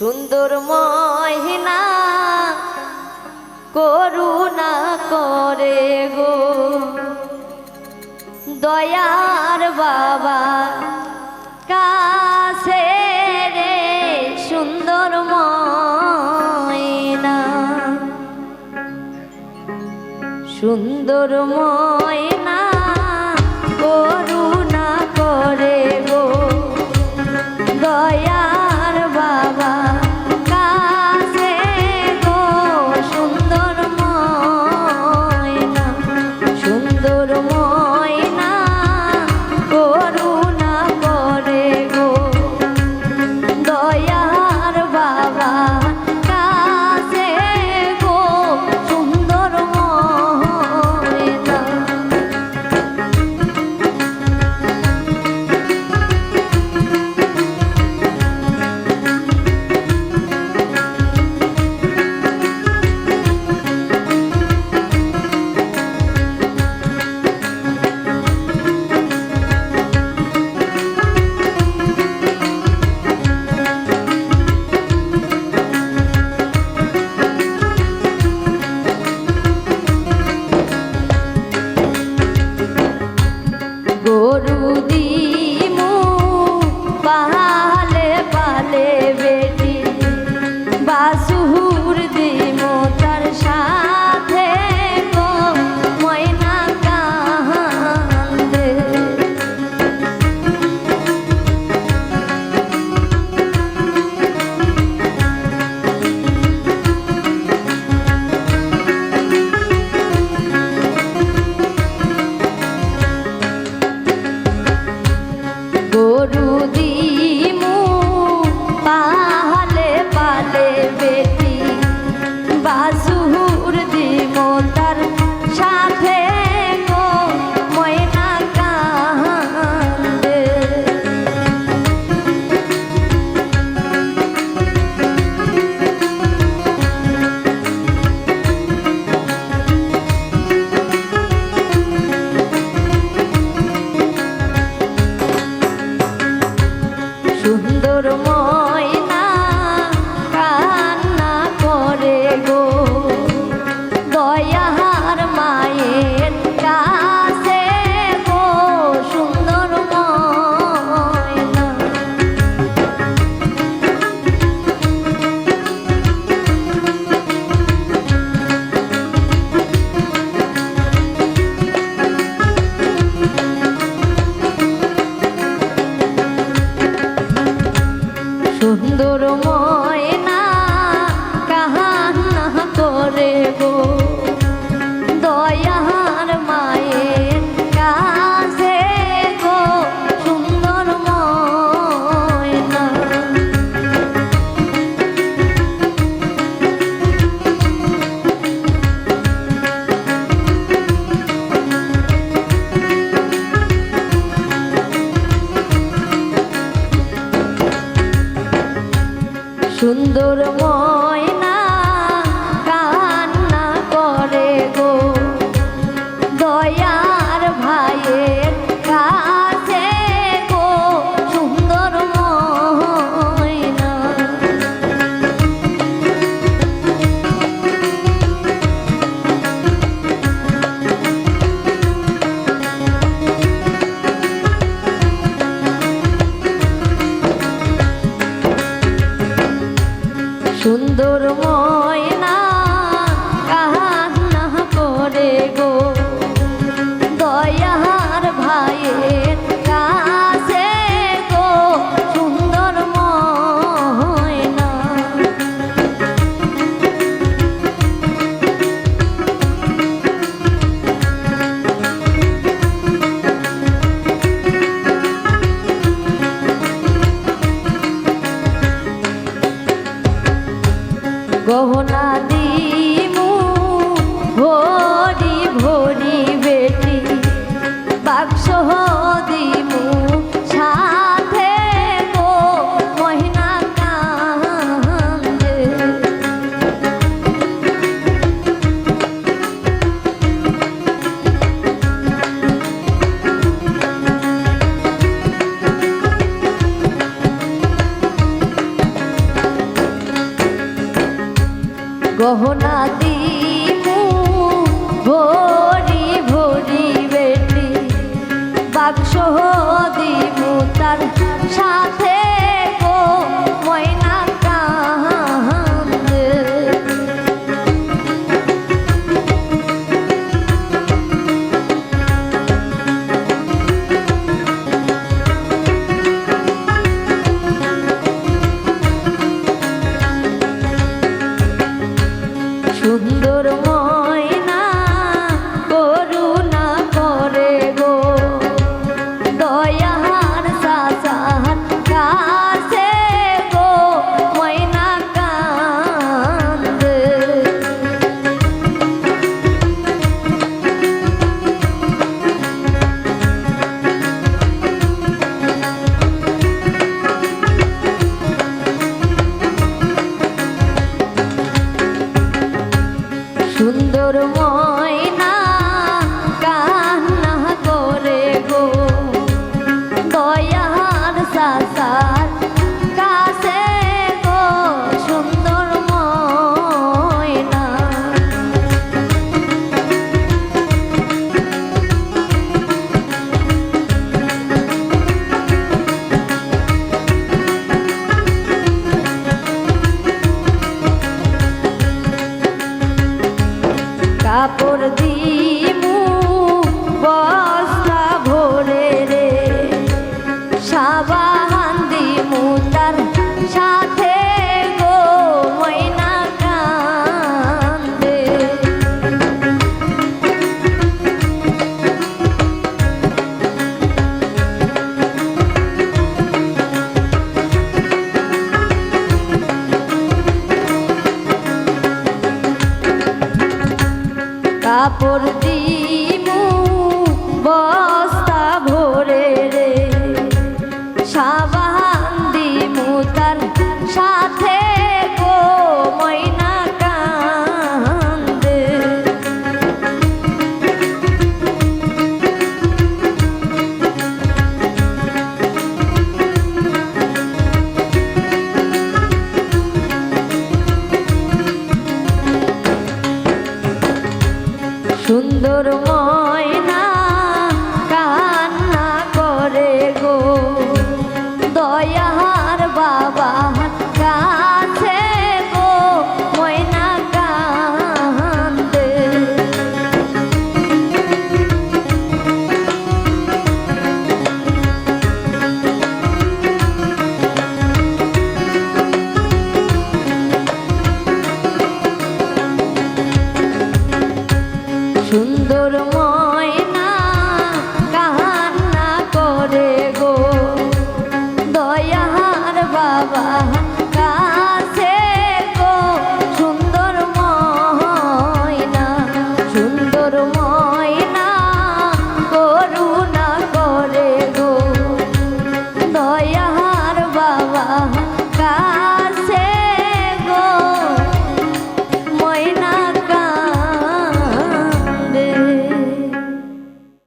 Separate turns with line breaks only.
সুন্দর মহিনা করুণা করে গো। দয়ার বাবা কাছে রে সুন্দর ময়না। সুন্দর মহিনা মরুদি I don't know. সুন্দর ময় সুন্দর ময় গহনা কাপড় সুন্দর ময়না সুন্দর ময়না